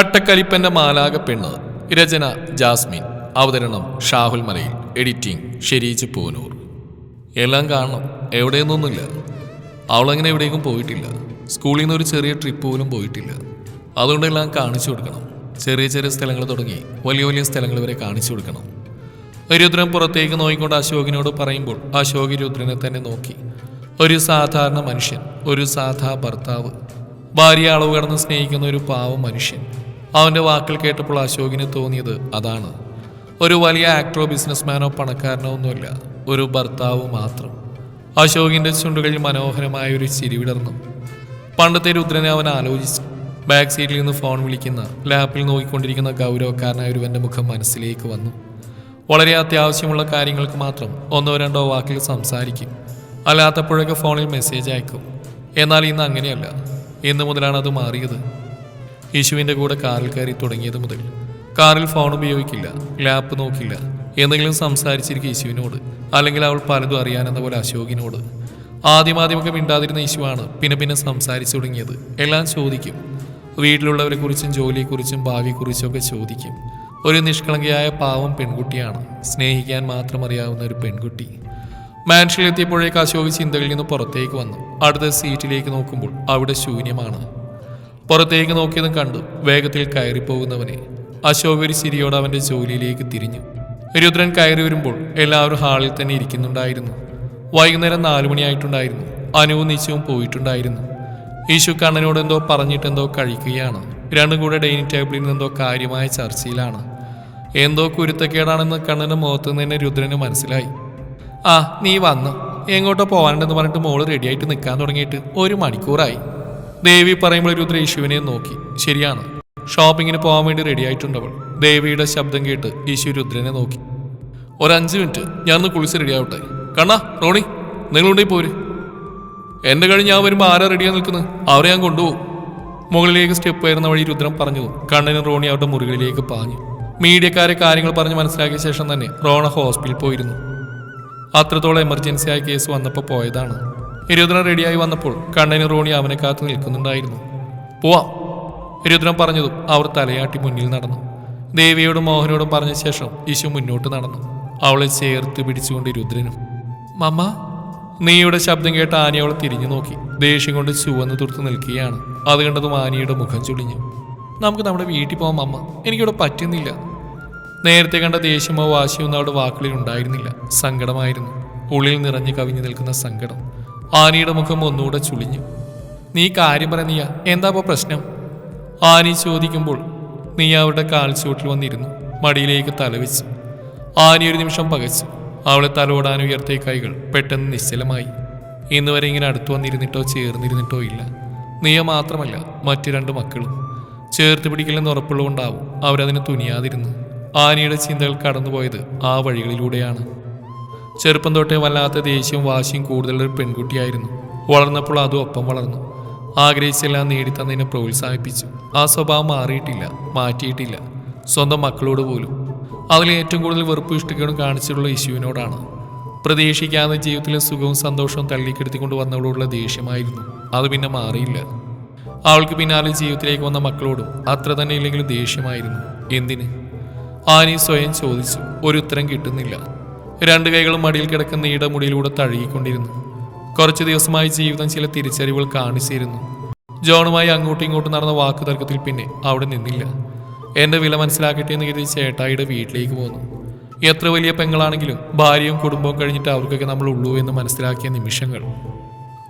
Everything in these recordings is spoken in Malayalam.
കട്ടക്കലിപ്പന്റെ മാലാക പെണ്ണ് രചന ജാസ്മിൻ. അവതരണം ഷാഹുൽ മലയിൽ. എഡിറ്റിംഗ് ഷെരീജ് പൂനൂർ. എല്ലാം കാണണം. എവിടെയെന്നൊന്നുമില്ല അവളങ്ങനെ എവിടേക്കും പോയിട്ടില്ല. സ്കൂളിൽ നിന്ന് ഒരു ചെറിയ ട്രിപ്പ് പോലും പോയിട്ടില്ല. അതുകൊണ്ട് എല്ലാം കാണിച്ചു കൊടുക്കണം. ചെറിയ ചെറിയ സ്ഥലങ്ങൾ തുടങ്ങി വലിയ വലിയ സ്ഥലങ്ങൾ വരെ കാണിച്ചു കൊടുക്കണം. രുദ്രൻ പുറത്തേക്ക് നോക്കിക്കൊണ്ട് അശോകിനോട് പറയുമ്പോൾ അശോക് രുദ്രനെ തന്നെ നോക്കി. ഒരു സാധാരണ മനുഷ്യൻ ഒരു സാധാ ഭർത്താവ്. ഭാര്യ അളവ് കടന്ന് സ്നേഹിക്കുന്ന ഒരു പാവ മനുഷ്യൻ. അവന്റെ വാക്കിൽ കേട്ടപ്പോൾ അശോകിന് തോന്നിയത് അതാണ്. ഒരു വലിയ ആക്ടറോ ബിസിനസ്മാനോ പണക്കാരനോ ഒന്നുമില്ല ഒരു ഭർത്താവ് മാത്രം. അശോകിന്റെ ചുണ്ടുകളിൽ മനോഹരമായ ഒരു ചിരി വിടർന്നു. പണ്ടത്തെ രുദ്രനെ അവൻ ആലോചിച്ചു. ബാക്ക് സീറ്റിൽ നിന്ന് ഫോൺ വിളിക്കുന്ന ലാപ്പിൽ നോക്കിക്കൊണ്ടിരിക്കുന്ന ഗൗരവക്കാരനായ ഒരുവന്റെ മുഖം മനസ്സിലേക്ക് വന്നു. വളരെ അത്യാവശ്യമുള്ള കാര്യങ്ങൾക്ക് മാത്രം ഒന്നോ രണ്ടോ വാക്കിൽ സംസാരിക്കും. അല്ലാത്തപ്പോഴൊക്കെ ഫോണിൽ മെസ്സേജ് അയക്കും. എന്നാൽ ഇന്ന് അങ്ങനെയല്ല. ഇന്ന് മുതലാണ് അത് മാറിയത്. യേശുവിന്റെ കൂടെ കാറിൽ കയറി തുടങ്ങിയത് മുതൽ കാറിൽ ഫോൺ ഉപയോഗിക്കില്ല ലാപ്പ് നോക്കില്ല എന്തെങ്കിലും സംസാരിച്ചിരിക്കും യേശുവിനോട് അല്ലെങ്കിൽ അവൾ പലതും അറിയാനെന്ന പോലെ അശോകിനോട്. ആദ്യമാദ്യമൊക്കെ മിണ്ടാതിരുന്ന യേശുവാണ് പിന്നെ പിന്നെ സംസാരിച്ചു തുടങ്ങിയത്. എല്ലാം ചോദിക്കും. വീട്ടിലുള്ളവരെ കുറിച്ചും ജോലിയെക്കുറിച്ചും ഭാവിയെക്കുറിച്ചും ഒക്കെ ചോദിക്കും. ഒരു നിഷ്കളങ്കയായ പാവം പെൺകുട്ടിയാണ്. സ്നേഹിക്കാൻ മാത്രം അറിയാവുന്ന ഒരു പെൺകുട്ടി. മാൻഷനിലെത്തിയപ്പോഴേക്ക് അശോക് ചിന്തകളിൽ നിന്ന് പുറത്തേക്ക് വന്നു. അടുത്ത സീറ്റിലേക്ക് നോക്കുമ്പോൾ അവിടെ ശൂന്യമാണ്. പുറത്തേക്ക് നോക്കിയതും കണ്ടു. വേഗത്തിൽ കയറിപ്പോകുന്നവനെ. അശോക് ഒരു ചിരിയോടെ അവന്റെ ജോലിയിലേക്ക് തിരിഞ്ഞു. രുദ്രൻ കയറി വരുമ്പോൾ എല്ലാവരും ഹാളിൽ തന്നെ ഇരിക്കുന്നുണ്ടായിരുന്നു. വൈകുന്നേരം നാലു മണിയായിട്ടുണ്ടായിരുന്നു. അനുവും നിശ്ചയവും പോയിട്ടുണ്ടായിരുന്നു. ഈശു കണ്ണനോട് എന്തോ പറഞ്ഞിട്ടെന്തോ കഴിക്കുകയാണ്. രണ്ടും കൂടെ ഡൈനിങ് ടേബിളിൽ നിന്നെന്തോ കാര്യമായ ചർച്ചയിലാണ്. എന്തോ കുരുത്തക്കേടാണെന്ന് കണ്ണന് മുഖത്ത് നിന്ന് രുദ്രന് മനസ്സിലായി. ആ നീ വന്ന്. എങ്ങോട്ടോ പോകാനുണ്ടെന്ന് പറഞ്ഞിട്ട് മോൾ റെഡിയായിട്ട് നിൽക്കാൻ തുടങ്ങിയിട്ട് ഒരു മണിക്കൂറായി. ദേവി പറയുമ്പോൾ രുദ്ര യേശുവിനെ നോക്കി. ശരിയാണ്. ഷോപ്പിങ്ങിന് പോകാൻ വേണ്ടി റെഡി ആയിട്ടുണ്ടവൾ. ദേവിയുടെ ശബ്ദം കേട്ട് യേശു രുദ്രനെ നോക്കി. ഒരു അഞ്ച് മിനിറ്റ്. ഒന്ന് കുളിച്ച് റെഡി ആവട്ടെ. കണ്ണാ റോണി നിങ്ങളുണ്ടെ പോര്. എന്റെ കഴിഞ്ഞ് ഞാൻ വരുമ്പോൾ ആരാ റെഡിയാ നിൽക്കുന്നത് അവരെ ഞാൻ കൊണ്ടുപോകും. മുകളിലേക്ക് സ്റ്റെപ്പ് കയറുന്ന വഴി രുദ്രം പറഞ്ഞു. കണ്ണനും റോണി അവരുടെ മുറികളിലേക്ക് പാഞ്ഞു. മീഡിയക്കാരെ കാര്യങ്ങൾ പറഞ്ഞ് മനസ്സിലാക്കിയ ശേഷം തന്നെ റോണ ഹോസ്പിറ്റലിൽ പോയിരുന്നു. അത്രത്തോളം എമർജൻസി ആയ കേസ് വന്നപ്പോൾ പോയതാണ്. രുദ്രൻ റെഡിയായി വന്നപ്പോൾ കണ്ണന് റോണി അവനെ കാത്തു നിൽക്കുന്നുണ്ടായിരുന്നു. പോവാം രുദ്രൻ പറഞ്ഞതും അവർ തലയാട്ടി മുന്നിൽ നടന്നു. ദേവിയോടും മോഹനോടും പറഞ്ഞ ശേഷം യേശു മുന്നോട്ട് നടന്നു. അവളെ ചേർത്ത് പിടിച്ചുകൊണ്ട് രുദ്രനും മമ്മ നീയുടെ ശബ്ദം കേട്ട് ആനി അവളെ തിരിഞ്ഞു നോക്കി. ദേഷ്യം കൊണ്ട് ചുവന്ന് തുർത്ത് നിൽക്കുകയാണ്. അത് കണ്ടതും ആനിയുടെ മുഖം ചുളിഞ്ഞു. നമുക്ക് നമ്മുടെ വീട്ടിൽ പോകാം അമ്മ എനിക്കിവിടെ പറ്റുന്നില്ല. നേരത്തെ കണ്ട ദേഷ്യമോ വാശിയോ ഒന്നും അവിടെ വാക്കുകളിൽ ഉണ്ടായിരുന്നില്ല. സങ്കടമായിരുന്നു. ഉള്ളിൽ നിറഞ്ഞു കവിഞ്ഞു നിൽക്കുന്ന സങ്കടം. ആനിയുടെ മുഖം ഒന്നുകൂടെ ചുളിഞ്ഞു. നീ കാര്യം പറ നീയ എന്താ പ്രശ്നം? ആനി ചോദിക്കുമ്പോൾ നീ അവരുടെ കാൽച്ചുവട്ടിൽ വന്നിരുന്നു മടിയിലേക്ക് തലവെച്ചു ആനി ഒരു നിമിഷം പകച്ചു. അവളെ തലോടാൻ ഉയർത്തിയ കൈകൾ പെട്ടെന്ന് നിശ്ചലമായി. ഇന്ന് വരെ ഇങ്ങനെ അടുത്തു വന്നിരുന്നിട്ടോ ചേർന്നിരുന്നിട്ടോ ഇല്ല. നീയ മാത്രമല്ല മറ്റു രണ്ട് മക്കളും. ചേർത്ത് പിടിക്കില്ലെന്ന് ഉറപ്പുള്ളതുകൊണ്ടാവും അവരതിന് തുനിയാതിരുന്നു ആനിയുടെ ചിന്തകൾ കടന്നുപോയത് ആ വഴികളിലൂടെയാണ്. ചെറുപ്പം തൊട്ടേ വല്ലാത്ത ദേഷ്യവും വാശിയും കൂടുതലൊരു പെൺകുട്ടിയായിരുന്നു. വളർന്നപ്പോൾ അതും ഒപ്പം വളർന്നു. ആഗ്രഹിച്ചെല്ലാം നേടിത്തന്നതിനെ പ്രോത്സാഹിപ്പിച്ചു. ആ സ്വഭാവം മാറിയിട്ടില്ല മാറ്റിയിട്ടില്ല. സ്വന്തം മക്കളോട് പോലും. അതിൽ ഏറ്റവും കൂടുതൽ വെറുപ്പ് ഇഷ്ടക്കേടും കാണിച്ചിട്ടുള്ള യേശുവിനോടാണ്. പ്രതീക്ഷിക്കാതെ ജീവിതത്തിലെ സുഖവും സന്തോഷവും തള്ളിക്കെടുത്തിക്കൊണ്ട് വന്നവളോടുള്ള ദേഷ്യമായിരുന്നു. അത് പിന്നെ മാറിയില്ല. അവൾക്ക് പിന്നാലെ ജീവിതത്തിലേക്ക് വന്ന മക്കളോടും അത്ര തന്നെ ഇല്ലെങ്കിലും ദേഷ്യമായിരുന്നു. എന്തിന്? ആനി സ്വയം ചോദിച്ചു. ഒരു ഉത്തരം കിട്ടുന്നില്ല. രണ്ട് കൈകളും മടിയിൽ കിടക്കുന്ന ഇടമുടിയിലൂടെ തഴുകിക്കൊണ്ടിരുന്നു. കുറച്ചു ദിവസമായി ജീവിതം ചില തിരിച്ചറിവുകൾ കാണിച്ചിരുന്നു. ജോണുമായി അങ്ങോട്ടും ഇങ്ങോട്ടും നടന്ന വാക്കുതർക്കത്തിൽ പിന്നെ അവിടെ നിന്നില്ല. എന്റെ വില മനസ്സിലാക്കട്ടെ എന്ന് കരുതി ചേട്ടായിയുടെ വീട്ടിലേക്ക് പോന്നു. എത്ര വലിയ പെങ്ങളാണെങ്കിലും ഭാര്യയും കുടുംബവും കഴിഞ്ഞിട്ട് അവർക്കൊക്കെ നമ്മൾ ഉള്ളൂ എന്ന് മനസ്സിലാക്കിയ നിമിഷങ്ങൾ.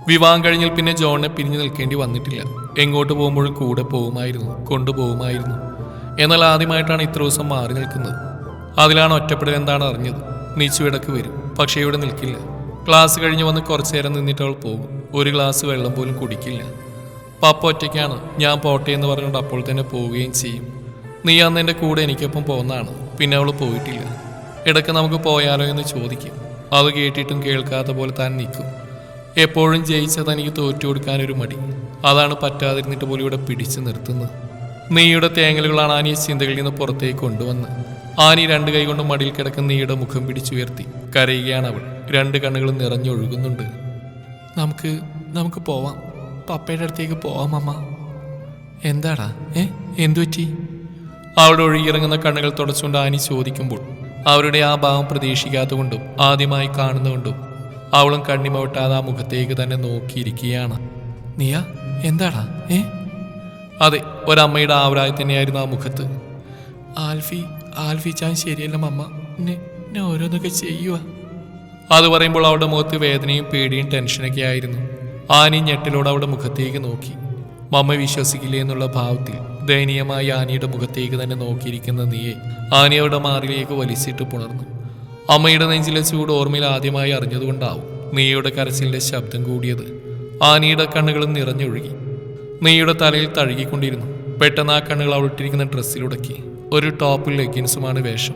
വിവാഹം കഴിഞ്ഞാൽ പിന്നെ ജോണിനെ പിരിഞ്ഞു നിൽക്കേണ്ടി വന്നിട്ടില്ല. എങ്ങോട്ട് പോകുമ്പോഴും കൂടെ പോകുമായിരുന്നു കൊണ്ടുപോകുമായിരുന്നു എന്നാൽ ആദ്യമായിട്ടാണ് ഇത്ര ദിവസം മാറി നിൽക്കുന്നത്. അതിലാണ് ഒറ്റപ്പെടൽ എന്താണ് അറിഞ്ഞത്. നീച്ചു ഇടയ്ക്ക് വരും. പക്ഷേ ഇവിടെ നിൽക്കില്ല. ക്ലാസ് കഴിഞ്ഞ് വന്ന് കുറച്ചു നേരം നിന്നിട്ട് അവൾ പോകും. ഒരു ഗ്ലാസ് വെള്ളം പോലും കുടിക്കില്ല. പപ്പ ഒറ്റയ്ക്കാണ്. ഞാൻ പോട്ടെ എന്ന് പറഞ്ഞുകൊണ്ട് അപ്പോൾ തന്നെ പോവുകയും ചെയ്യും. നീ അന്ന് എന്റെ കൂടെ എനിക്കൊപ്പം പോകുന്നതാണ്. പിന്നെ അവൾ പോയിട്ടില്ല. ഇടയ്ക്ക് നമുക്ക് പോയാലോ എന്ന് ചോദിക്കും. അത് കേട്ടിട്ടും കേൾക്കാത്ത പോലെ താൻ നിൽക്കും. എപ്പോഴും ജയിച്ചത് എനിക്ക് തോറ്റു കൊടുക്കാനൊരു മടി. അതാണ് പറ്റാതിരുന്നിട്ട് പോലും ഇവിടെ പിടിച്ചു നിർത്തുന്നത്. നീയുടെ തേങ്ങലുകളാണ് ആനിയെ ചിന്തകളിൽ നിന്ന് പുറത്തേക്ക് കൊണ്ടുവന്ന് ആനി രണ്ട് കൈകൊണ്ട് മടിയിൽ കിടക്കുന്ന ഈയുടെ മുഖം പിടിച്ചുയർത്തി കരയുകയാണ് അവൾ. രണ്ട് കണ്ണുകളും നിറഞ്ഞൊഴുകുന്നുണ്ട്. നമുക്ക് നമുക്ക് പോവാം. പപ്പയുടെ അടുത്തേക്ക് പോവാം അമ്മ എന്താടാ? ഏ? എന്തു പറ്റി? അവളുടെ ഒഴുകിയിറങ്ങുന്ന കണ്ണുകൾ തുടച്ചുകൊണ്ട് ആനി ചോദിക്കുമ്പോൾ അവരുടെ ആ ഭാവം പ്രതീക്ഷിക്കാത്തുകൊണ്ടും ആദ്യമായി കാണുന്നുകൊണ്ടും അവളും കണ്ണിമ വെട്ടാതെ ആ മുഖത്തേക്ക് തന്നെ നോക്കിയിരിക്കുകയാണ്. നീയ എന്താടാ? ഏ? അതെ ഒരമ്മയുടെ ആവരായി തന്നെയായിരുന്നു ആ മുഖത്ത്. ആൽഫി ആൽഫി ചാൻ ശരിയല്ല മമ്മ. എന്നെ ഓരോന്നൊക്കെ ചെയ്യുക അത് പറയുമ്പോൾ അവളുടെ മുഖത്ത് വേദനയും പേടിയും ടെൻഷനൊക്കെ ആയിരുന്നു. ആനി ഞെട്ടിലൂടെ അവളുടെ മുഖത്തേക്ക് നോക്കി. മമ്മ വിശ്വസിക്കില്ല എന്നുള്ള ഭാവത്തിൽ ദയനീയമായി ആനിയുടെ മുഖത്തേക്ക് തന്നെ നോക്കിയിരിക്കുന്ന നീയെ ആനി അവളുടെ മാറിലേക്ക് വലിച്ചിട്ട് പുണർന്നു. അമ്മയുടെ നെഞ്ചിലെ ചൂട് ഓർമ്മയിൽ ആദ്യമായി അറിഞ്ഞതുകൊണ്ടാവും നീയുടെ കരച്ചിലിന്റെ ശബ്ദം കൂടിയത്. ആനിയുടെ കണ്ണുകളും നിറഞ്ഞൊഴുകി. നീയുടെ തലയിൽ തഴുകിക്കൊണ്ടിരുന്നു. പെട്ടെന്ന് ആ കണ്ണുകൾ അവളിട്ടിരിക്കുന്ന ഡ്രസ്സിലുടക്കി ഒരു ടോപ്പും ലെഗിൻസുമാണ് വേഷം.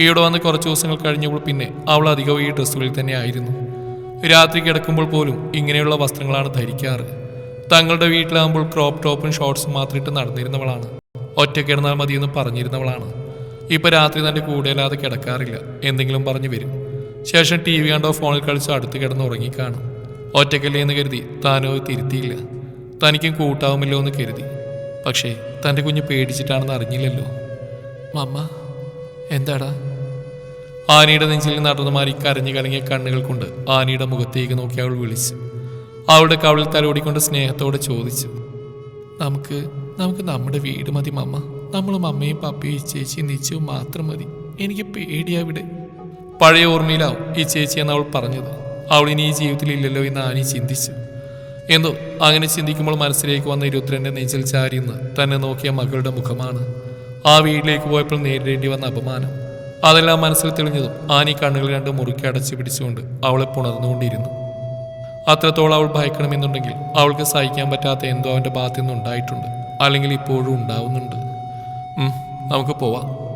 ഈയിടെ വന്ന് കുറച്ച് ദിവസങ്ങൾ കഴിഞ്ഞപ്പോൾ പിന്നെ അവൾ അധികവും ഈ ഡ്രസ്സുകളിൽ തന്നെ ആയിരുന്നു. രാത്രി കിടക്കുമ്പോൾ പോലും ഇങ്ങനെയുള്ള വസ്ത്രങ്ങളാണ് ധരിക്കാറ്. തങ്ങളുടെ വീട്ടിലാകുമ്പോൾ ക്രോപ്പ് ടോപ്പും ഷോർട്സും മാത്രം ഇട്ട് നടന്നിരുന്നവളാണ്. ഒറ്റ കിടന്നാൽ മതിയെന്ന് പറഞ്ഞിരുന്നവളാണ്. ഇപ്പോൾ രാത്രി തന്റെ കൂടെയല്ലാതെ കിടക്കാറില്ല. എന്തെങ്കിലും പറഞ്ഞു വരും. ശേഷം ടി വി കണ്ടോ ഫോണിൽ കളിച്ചോ അടുത്ത് കിടന്ന് ഉറങ്ങിക്കാണും ഒറ്റക്കല്ലേ എന്ന് കരുതി താനോ തിരുത്തിയില്ല. തനിക്കും കൂട്ടാവുമല്ലോ എന്ന് കരുതി. പക്ഷേ തന്റെ കുഞ്ഞ് പേടിച്ചിട്ടാണെന്ന് അറിഞ്ഞില്ലല്ലോ. മമ്മ എന്താടാ? ആനയുടെ നെഞ്ചിൽ നടന്നു മാറി കരഞ്ഞു കലങ്ങിയ കണ്ണുകൾ കൊണ്ട് ആനയുടെ മുഖത്തേക്ക് നോക്കി അവൾ വിളിച്ചു. അവളുടെ കവിളിൽ തലോടിക്കൊണ്ട് സ്നേഹത്തോടെ ചോദിച്ചു. നമുക്ക് നമുക്ക് നമ്മുടെ വീട് മതി മമ്മ നമ്മളും അമ്മയും പപ്പയും ചേച്ചിയും നിശ്ചയവും മാത്രം മതി. എനിക്ക് പേടിയാവിടെ പഴയ ഓർമ്മയിലാവും ഈ ചേച്ചി എന്ന് അവൾ പറഞ്ഞത്. അവൾ ഇനി ഈ ജീവിതത്തിൽ ഇല്ലല്ലോ എന്ന് ആനി ചിന്തിച്ചു. എന്തോ അങ്ങനെ ചിന്തിക്കുമ്പോൾ മനസ്സിലേക്ക് വന്ന രുദ്രന്റെ നെഞ്ചിൽ ചാരിന്ന് തന്നെ നോക്കിയ മകളുടെ മുഖമാണ് ആ വീട്ടിലേക്ക് പോയപ്പോൾ നേരിടേണ്ടി വന്ന അപമാനം. അതെല്ലാം മനസ്സിൽ തെളിഞ്ഞതും ആനി കണ്ണുകൾ രണ്ട് മുറുക്കി അടച്ചു പിടിച്ചുകൊണ്ട് അവളെ പുണർന്നുകൊണ്ടിരുന്നു. അത്രത്തോളം അവൾ ഭയക്കണമെന്നുണ്ടെങ്കിൽ അവൾക്ക് സഹിക്കാൻ പറ്റാത്ത എന്തോ അവന്റെ ഭാഗത്തു നിന്നുണ്ടായിട്ടുണ്ട് അല്ലെങ്കിൽ ഇപ്പോഴും ഉണ്ടാവുന്നുണ്ട്. നമുക്ക് പോവാം.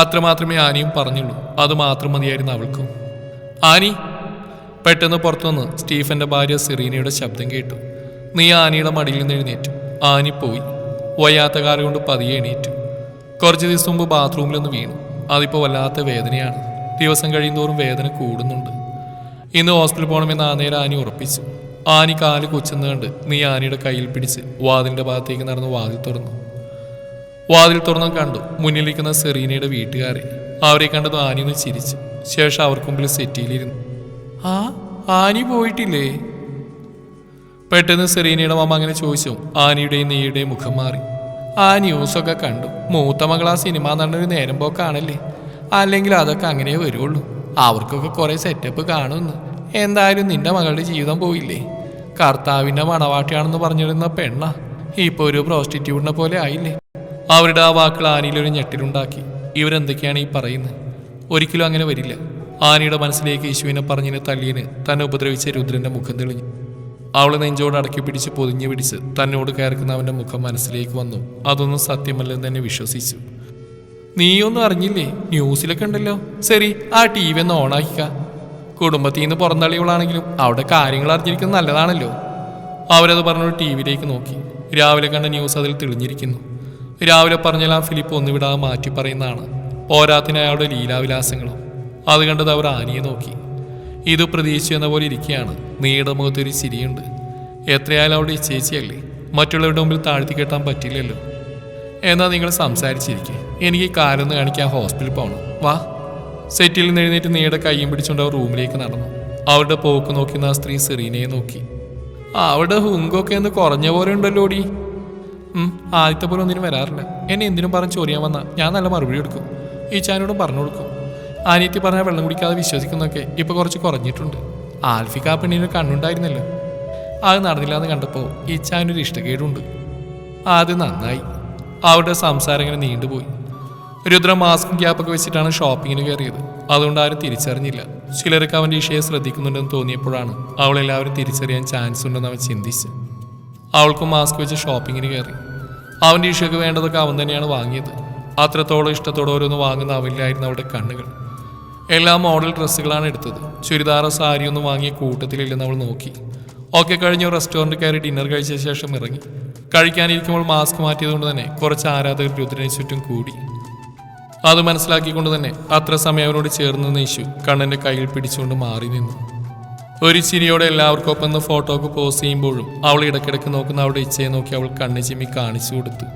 അത്രമാത്രമേ ആനിയും പറഞ്ഞുള്ളൂ. അത് മാത്രം മതിയായിരുന്നു അവൾക്കും. ആനി പെട്ടെന്ന് പുറത്തുനിന്ന് സ്റ്റീഫന്റെ ഭാര്യ സെറീനയുടെ ശബ്ദം കേട്ടു. നീ ആനിയുടെ മടിയിൽ നിന്ന് എഴുന്നേറ്റു. ആനി പോയി. വയ്യാത്ത കാലം കൊണ്ട് പതിയെ എണീറ്റു. കുറച്ച് ദിവസം മുമ്പ് ബാത്റൂമിലൊന്ന് വീണു. അതിപ്പോൾ വല്ലാത്ത വേദനയാണ്. ദിവസം കഴിയുന്തോറും വേദന കൂടുന്നുണ്ട്. ഇന്ന് ഹോസ്പിറ്റലിൽ പോകണമെന്ന് ആ നേരം ആനി ഉറപ്പിച്ചു. ആനി കാൽ കൊച്ചെന്ന് കണ്ട് നീ ആനയുടെ കയ്യിൽ പിടിച്ച് വാതിലിന്റെ ഭാഗത്തേക്ക് നടന്ന് വാതിൽ തുറന്നു. വാതിൽ തുറന്ന് കണ്ടു മുന്നിലിരിക്കുന്ന സെറീനയുടെ വീട്ടുകാരെ. അവരെ കണ്ടത് ആനി ഒന്ന് ചിരിച്ചു. ശേഷം അവർക്ക് മുമ്പിൽ സെറ്റിയിലിരുന്നു. ആ ആനി പോയിട്ടില്ലേ? പെട്ടെന്ന് സെറീനയുടെ മാമ അങ്ങനെ ചോദിച്ചു. ആനിയുടെയും നെയ്യുടെയും മുഖം മാറി. ആ ന്യൂസൊക്കെ കണ്ടു. മൂത്ത മകൾ ആ സിനിമ നടന്നൊരു നേരം പോക്കാണല്ലേ? അല്ലെങ്കിൽ അതൊക്കെ അങ്ങനെ വരുള്ളൂ. അവർക്കൊക്കെ കുറെ സെറ്റപ്പ് കാണുന്നു. എന്തായാലും നിന്റെ മകളുടെ ജീവിതം പോയില്ലേ? കർത്താവിന്റെ മണവാട്ടിയാണെന്ന് പറഞ്ഞിരുന്ന പെണ്ണ ഇപ്പൊ ഒരു പ്രോസ്റ്റിറ്റ്യൂട്ടിനെ പോലെ ആയില്ലേ? അവരുടെ ആ വാക്കുകൾ ആനിയിലൊരു ഞെട്ടിലുണ്ടാക്കി. ഇവരെന്തൊക്കെയാണ് ഈ പറയുന്നത്? ഒരിക്കലും അങ്ങനെ വരില്ല. ആനയുടെ മനസ്സിലേക്ക് യേശുവിനെ പറഞ്ഞിന് തല്ലിയിന് തന്നെ ഉപദ്രവിച്ച രുദ്രന്റെ മുഖം തെളിഞ്ഞു. അവളെ നെഞ്ചോട് അടക്കി പിടിച്ച് പൊതിഞ്ഞു പിടിച്ച് തന്നോട് കയർക്കുന്ന അവന്റെ മുഖം മനസ്സിലേക്ക് വന്നു. അതൊന്നും സത്യമല്ലെന്ന് തന്നെ വിശ്വസിച്ചു. നീയൊന്നും അറിഞ്ഞില്ലേ? ന്യൂസിലൊക്കെ ഉണ്ടല്ലോ. ശരി ആ ടി വി ഒന്ന് ഓണാക്കിക്ക. കുടുംബത്തിൽ നിന്ന് പുറന്തള്ളികളാണെങ്കിലും അവിടെ കാര്യങ്ങൾ അറിഞ്ഞിരിക്കുന്നത് നല്ലതാണല്ലോ. അവരത് പറഞ്ഞൊരു ടി വിയിലേക്ക് നോക്കി. രാവിലെ കണ്ട ന്യൂസ് അതിൽ തെളിഞ്ഞിരിക്കുന്നു. രാവിലെ പറഞ്ഞാൽ ആ ഫിലിപ്പ് ഒന്ന് വിടാതെ മാറ്റി പറയുന്നതാണ് പോരാത്തിന് അയാളുടെ ലീലാവിലാസങ്ങളും. അത് കണ്ടത് അവർ ആനിയെ നോക്കി. ഇത് പ്രതീക്ഷിക്കുന്ന പോലെ ഇരിക്കുകയാണ്. നീയുടെ മുഖത്തൊരു ചിരിയുണ്ട്. എത്രയായാലും അവിടെ ചേച്ചിയല്ലേ? മറ്റുള്ളവരുടെ മുമ്പിൽ താഴ്ത്തി കെട്ടാൻ പറ്റില്ലല്ലോ. എന്നാൽ നിങ്ങൾ സംസാരിച്ചിരിക്കെ. എനിക്ക് കാരൊന്ന് കാണിക്കാൻ ഹോസ്പിറ്റലിൽ പോകണം വാ. സെറ്റിൽ നിന്ന് എഴുന്നേറ്റ് നീയുടെ കൈയും പിടിച്ചുകൊണ്ട് അവർ റൂമിലേക്ക് നടന്നു. അവരുടെ പോക്ക് നോക്കി ആ സ്ത്രീ സെറീനയെ നോക്കി. അവളുടെ ഹുങ്കൊക്കെ ഒന്ന് കുറഞ്ഞ പോലെ ഉണ്ടല്ലോ ഓടി ആദ്യത്തെ പോലെ ഒന്നിനും വരാറില്ല. എന്നെ എന്തിനും പറഞ്ഞ് ചൊറിയാൻ വന്നാൽ ഞാൻ നല്ല മറുപടി കൊടുക്കും. ഈ ചാനോടും പറഞ്ഞു കൊടുക്കും. അനിയത്തി പറഞ്ഞാൽ വെള്ളം കുടിക്കാതെ വിശ്വസിക്കുന്നൊക്കെ ഇപ്പോൾ കുറച്ച് കുറഞ്ഞിട്ടുണ്ട്. ആൽഫിക്ക് ആ പെണ്ണിന് കണ്ണുണ്ടായിരുന്നല്ലോ. അത് നടന്നില്ല എന്ന് കണ്ടപ്പോൾ ഈ ചാനൊരു ഇഷ്ടക്കേടുണ്ട്. അത് നന്നായി. അവരുടെ സംസാരം ഇങ്ങനെ നീണ്ടുപോയി. രുദ്ര മാസ്കും ഗ്യാപ്പൊക്കെ വെച്ചിട്ടാണ് ഷോപ്പിങ്ങിന് കയറിയത്. അതുകൊണ്ട് ആരും തിരിച്ചറിഞ്ഞില്ല. ചിലർക്ക് അവന്റെ ഇഷയെ ശ്രദ്ധിക്കുന്നുണ്ടെന്ന് തോന്നിയപ്പോഴാണ് അവളെല്ലാവരും തിരിച്ചറിയാൻ ചാൻസ് ഉണ്ടെന്ന് അവൻ ചിന്തിച്ച്. അവൾക്കും മാസ്ക് വെച്ച് ഷോപ്പിങ്ങിന് കയറി. അവന്റെ ഇഷയ്ക്ക് വേണ്ടതൊക്കെ അവൻ തന്നെയാണ് വാങ്ങിയത്. അത്രത്തോളം ഇഷ്ടത്തോടെ ഓരോന്ന് വാങ്ങുന്ന അവനിലായിരുന്നു അവളുടെ കണ്ണുകൾ. എല്ലാ മോഡൽ ഡ്രസ്സുകളാണ് എടുത്തത്. ചുരിദാറോ സാരിയൊന്നും വാങ്ങിയ കൂട്ടത്തിലില്ലെന്ന് അവൾ നോക്കി. ഒക്കെ കഴിഞ്ഞ് റെസ്റ്റോറന്റ് കയറി ഡിന്നർ കഴിച്ച ശേഷം ഇറങ്ങി. കഴിക്കാനിരിക്കുമ്പോൾ മാസ്ക് മാറ്റിയതുകൊണ്ട് തന്നെ കുറച്ച് ആരാധകർ രുദ്രനെ ചുറ്റും കൂടി. അത് മനസ്സിലാക്കിക്കൊണ്ട് തന്നെ അത്ര സമയം അവനോട് ചേർന്ന് നീശു കണ്ണന്റെ കയ്യിൽ പിടിച്ചുകൊണ്ട് മാറി നിന്നു. ഒരു ചിരിയോടെ എല്ലാവർക്കൊപ്പം നിന്ന് ഫോട്ടോക്ക് പോസ് ചെയ്യുമ്പോഴും അവൾ ഇടയ്ക്കിടയ്ക്ക് നോക്കുന്ന അവളുടെ ഇച്ഛയെ നോക്കി അവൾ കണ്ണ് ചിമ്മി കാണിച്ചു കൊടുത്തു.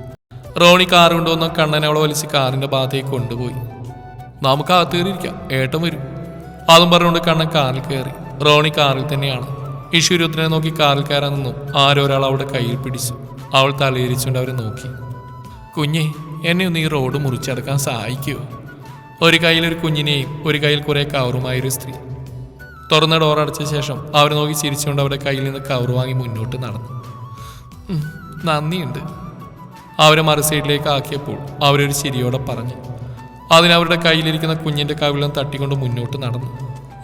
റോണി കാർ കൊണ്ടുവന്ന കണ്ണൻ അവളെ വലിച്ച് കാറിന്റെ ഭാഗത്തേക്ക് കൊണ്ടുപോയി. നമുക്ക് അകത്ത് കയറിയിരിക്കാം ഏട്ടൻ വരും. അതും പറഞ്ഞുകൊണ്ട് കണ്ണൻ കാറിൽ കയറി. റോണി കാറിൽ തന്നെയാണ്. ഈശ്വര്യത്തിനെ നോക്കി കാറിൽ കയറാൻ നിന്നു. ആരൊരാൾ അവിടെ കയ്യിൽ പിടിച്ചു. അവൾ തലയിരിച്ചുകൊണ്ട് അവരെ നോക്കി. കുഞ്ഞെ എന്നെ ഒന്ന് ഈ റോഡ് മുറിച്ചടക്കാൻ സഹായിക്കുമോ ഒരു കയ്യിൽ ഒരു കുഞ്ഞിനെയും ഒരു കയ്യിൽ കുറെ കവറുമായൊരു സ്ത്രീ. തുറന്ന ഡോർ അടച്ച ശേഷം അവർ നോക്കി ചിരിച്ചുകൊണ്ട് അവരുടെ കയ്യിൽ നിന്ന് കവർ വാങ്ങി മുന്നോട്ട് നടന്നു. നന്ദിയുണ്ട്. അവരെ മറു സൈഡിലേക്ക് ആക്കിയപ്പോൾ അവരൊരു ചിരിയോടെ പറഞ്ഞു. അതിനവരുടെ കയ്യിലിരിക്കുന്ന കുഞ്ഞിന്റെ കവിളം തട്ടിക്കൊണ്ട് മുന്നോട്ട് നടന്നു.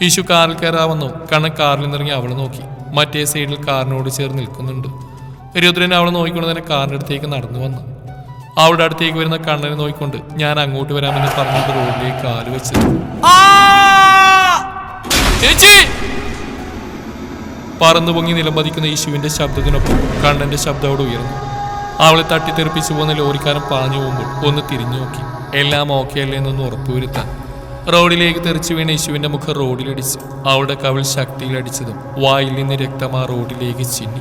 യേശു കാറിൽ കയറാവുന്നു കണ്ണൻ കാറിൽ നിന്നിറങ്ങി അവളെ നോക്കി. മറ്റേ സൈഡിൽ കാറിനോട് ചേർന്ന് നിൽക്കുന്നുണ്ട്. രുദ്രൻ അവളെ നോക്കിക്കൊണ്ട് തന്നെ കാറിന്റെ അടുത്തേക്ക് നടന്നു വന്നു. അവളുടെ അടുത്തേക്ക് വരുന്ന കണ്ണനെ നോക്കിക്കൊണ്ട് ഞാൻ അങ്ങോട്ട് വരാമെന്ന് പറഞ്ഞുകൊണ്ട് റോഡിലേക്ക് കാൽ വെച്ചു. ചേച്ചി! പറന്നു പൊങ്ങി നിലംപതിക്കുന്ന യേശുവിന്റെ ശബ്ദത്തിനൊപ്പം കണ്ണന്റെ ശബ്ദം അവിടെ ഉയർന്നു. അവളെ തട്ടിത്തെറിപ്പിച്ചു പോകുന്ന ലോറിക്കാരൻ പാഞ്ഞു പോകുമ്പോൾ ഒന്ന് തിരിഞ്ഞു നോക്കി. എല്ലാം ഓക്കെ അല്ലേ എന്നൊന്ന് ഉറപ്പുവരുത്താൻ. റോഡിലേക്ക് തെറിച്ചു വീണ യേശുവിന്റെ മുഖം റോഡിലടിച്ചു. അവളുടെ കവിൾ ശക്തിയിലടിച്ചതും വായിൽ നിന്ന് രക്തം ആ റോഡിലേക്ക് ചിന്നി.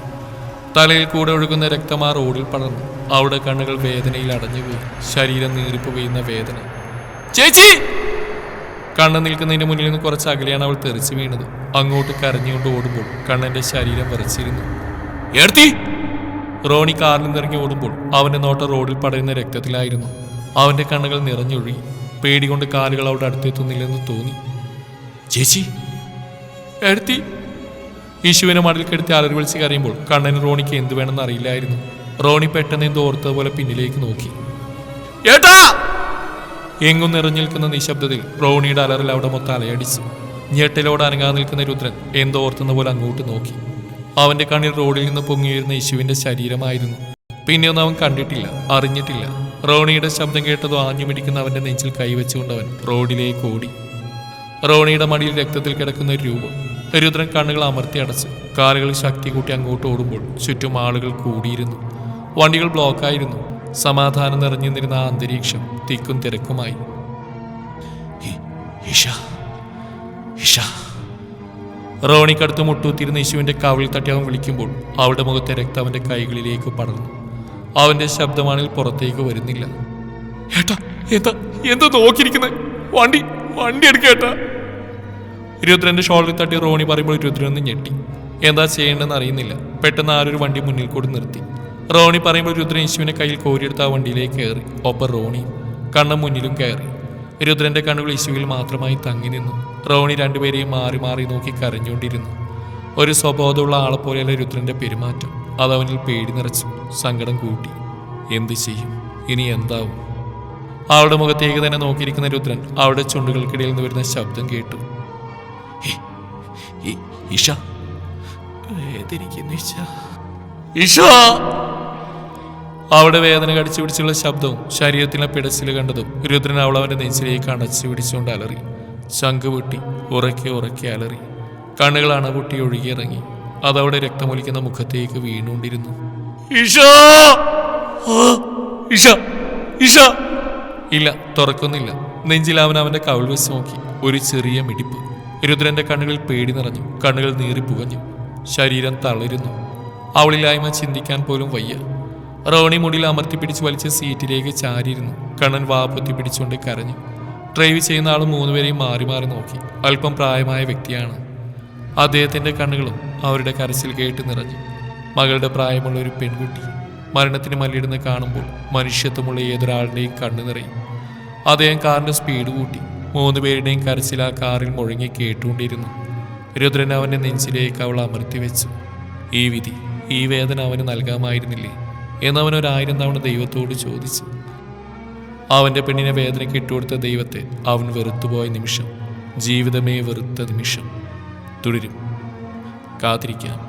തലയിൽ കൂടെ ഒഴുകുന്ന രക്തം ആ റോഡിൽ പടർന്നു. അവളുടെ കണ്ണുകൾ വേദനയിൽ അടഞ്ഞു പോയി ശരീരം നീറിപ്പുകയുന്ന വേദന. ചേച്ചി! കണ്ണ് നിൽക്കുന്നതിന് മുന്നിൽ നിന്ന് കുറച്ച് അകലെയാണ് അവൾ തെറിച്ചു വീണത്. അങ്ങോട്ട് കരഞ്ഞുകൊണ്ട് ഓടുമ്പോൾ കണ്ണന്റെ ശരീരം വിറച്ചിരുന്നു. ഏർത്തി റോണി കാറിൽ നിന്നിറങ്ങി ഓടുമ്പോൾ അവന്റെ നോട്ട റോഡിൽ പടരുന്ന രക്തത്തിലായിരുന്നു. അവന്റെ കണ്ണുകൾ നിറഞ്ഞൊഴുകി. പേടികൊണ്ട് കാലുകൾ അവിടെ അടുത്തെത്തുന്നില്ലെന്ന് തോന്നി. ചേച്ചി എടുത്തി യേശുവിനെ മടൽക്കെടുത്തി കെടുത്തി അലറി വിളിച്ച് കരയുമ്പോൾ കണ്ണന് റോണിക്ക് എന്ത് വേണമെന്ന് അറിയില്ലായിരുന്നു. റോണി പെട്ടെന്ന് എന്തോ ഓർത്തതുപോലെ പിന്നിലേക്ക് നോക്കി. ഏട്ടാ! എങ്ങും നിറഞ്ഞു നിൽക്കുന്ന നിശബ്ദതയിൽ റോണിയുടെ അലറിൽ അവിടെ മൊത്തം അലയടിച്ചു. ഞെട്ടിലോട് അനങ്ങാതെ നിൽക്കുന്ന രുദ്രൻ എന്തോ ഓർത്തുന്ന പോലെ അങ്ങോട്ട് നോക്കി. അവന്റെ കണ്ണിൽ റോഡിൽ നിന്ന് പൊങ്ങിയിരുന്ന യേശുവിന്റെ ശരീരമായിരുന്നു. പിന്നെയൊന്നും അവൻ കണ്ടിട്ടില്ല അറിഞ്ഞിട്ടില്ല. റോണിയുടെ ശബ്ദം കേട്ടതോ ആഞ്ഞു പിടിക്കുന്ന അവന്റെ നെഞ്ചിൽ കൈവച്ചുകൊണ്ട് അവൻ റോഡിലേക്ക് ഓടി. റോണിയുടെ മടിയിൽ രക്തത്തിൽ കിടക്കുന്ന ഒരു രൂപം. രുദ്രൻ കണ്ണുകൾ അമർത്തി അടച്ച് കാലുകൾ ശക്തി കൂട്ടി അങ്ങോട്ട് ഓടുമ്പോൾ ചുറ്റും ആളുകൾ കൂടിയിരുന്നു. വണ്ടികൾ ബ്ലോക്കായിരുന്നു. സമാധാനം നിറഞ്ഞു നിന്നിരുന്ന ആ അന്തരീക്ഷം തിക്കും തിരക്കുമായി. റോണിക്കടുത്ത് മുട്ടൂത്തിരുന്ന യേശുവിന്റെ കവിളിൽ തട്ടി അവൻ വിളിക്കുമ്പോൾ അവളുടെ മുഖത്തെ രക്തം അവന്റെ കൈകളിലേക്ക് പടർന്നു. അവന്റെ ശബ്ദമാണിൽ പുറത്തേക്ക് വരുന്നില്ല. ഏട്ടാ എന്താ എന്താ നോക്കിയിരിക്കുന്നത് വണ്ടി വണ്ടി എടുക്കേട്ടാ രുദ്രന്റെ ഷോൾഡറിൽ തട്ടി റോണി പറയുമ്പോൾ ഇരുപത്തിരണ്ട് ഞെട്ടി. എന്താ ചെയ്യേണ്ടതെന്ന് അറിയുന്നില്ല. പെട്ടെന്ന് ആരൊരു വണ്ടി മുന്നിൽ കൂടി നിർത്തി. റോണി പറയുമ്പോൾ രുദ്രൻ യേശുവിനെ കയ്യിൽ കോരിയെടുത്ത് ആ വണ്ടിയിലേക്ക് കയറി. ഒപ്പം റോണിയും കണ്ണ് മുന്നിലും കയറി. രുദ്രന്റെ കണ്ണുകൾ യേശുവിൽ മാത്രമായി തങ്ങി നിന്നു. റോണി രണ്ടുപേരെയും മാറി മാറി നോക്കി കരഞ്ഞുകൊണ്ടിരുന്നു. ഒരു സ്വബോധമുള്ള ആളെപ്പോലെയല്ല രുദ്രന്റെ പെരുമാറ്റം. അതവനിൽ പേടി നിറച്ചു. സങ്കടം കൂട്ടി. എന്ത് ചെയ്യും? ഇനി എന്താവും? അവളുടെ മുഖത്തേക്ക് തന്നെ നോക്കിയിരിക്കുന്ന രുദ്രൻ അവളുടെ ചുണ്ടുകൾക്കിടയിൽ നിന്ന് വരുന്ന ശബ്ദം കേട്ടു. "ഇ- ഇ- ഇഷ വേദനിക്കുന്നു ഇഷ ഇഷ അവളുടെ വേദന കടിച്ചു പിടിച്ചുള്ള ശബ്ദവും ശരീരത്തിലെ പിടച്ചിൽ കണ്ടതും രുദ്രൻ അവൾ അവന്റെ നെഞ്ചിലേക്ക് അണച്ചു പിടിച്ചുകൊണ്ട് അലറി. ശംഖ് പൊട്ടി ഉറക്കെ ഉറക്കെ അലറി. കണ്ണുകൾ അണപൊട്ടി ഒഴുകിയിറങ്ങി അതവിടെ രക്തമൊലിക്കുന്ന മുഖത്തേക്ക് വീണുകൊണ്ടിരുന്നു. ഇഷ ഇഷ ഇഷ ഇല്ല തുറക്കുന്നില്ല. നെഞ്ചിൽ അവൻ അവന്റെ കവിൾ വെച്ച് നോക്കി. ഒരു ചെറിയ മിടിപ്പ്. രുദ്രന്റെ കണ്ണുകൾ പേടി നിറഞ്ഞു. കണ്ണുകൾ നീറി പുകഞ്ഞു. ശരീരം തളരുന്നു. അവളില്ലായ്മ ചിന്തിക്കാൻ പോലും വയ്യ. റോണി മുടിയിൽ അമർത്തി പിടിച്ച് വലിച്ച് സീറ്റിലേക്ക് ചാരിയിരുന്നു. കണ്ണൻ വാപ്പൊത്തി പിടിച്ചുകൊണ്ട് കരഞ്ഞു. ഡ്രൈവ് ചെയ്യുന്ന ആൾ മൂന്നുപേരെയും മാറി മാറി നോക്കി. അല്പം പ്രായമായ വ്യക്തിയാണ്. അദ്ദേഹത്തിന്റെ കണ്ണുകളും അവരുടെ കരച്ചിൽ കേട്ട് നിറഞ്ഞു. മകളുടെ പ്രായമുള്ള ഒരു പെൺകുട്ടി മരണത്തിന് മല്ലിടുന്ന കാണുമ്പോൾ മനുഷ്യത്വമുള്ള ഏതൊരാളുടെയും കണ്ണു നിറയും. അദ്ദേഹം കാറിന്റെ സ്പീഡ് കൂട്ടി മൂന്ന് പേരുടെയും കരച്ചിൽ ആ കാറിൽ മുഴങ്ങി കേട്ടുകൊണ്ടിരുന്നു. രുദ്രൻ അവന്റെ നെഞ്ചിലേക്ക് അവൾ അമർത്തി വെച്ചു. ഈ വിധി ഈ വേദന അവന് നൽകാമായിരുന്നില്ലേ? എന്നവൻ ഒരായിരം തവണ ദൈവത്തോട് ചോദിച്ചു. അവന്റെ പെണ്ണിനെ വേദനയ്ക്ക് ഇട്ടുകൊടുത്ത ദൈവത്തെ അവൻ വെറുത്തുപോയ നിമിഷം ജീവിതമേ വെറുത്ത നിമിഷം. തുടരും. കാത്തിരിക്കാം.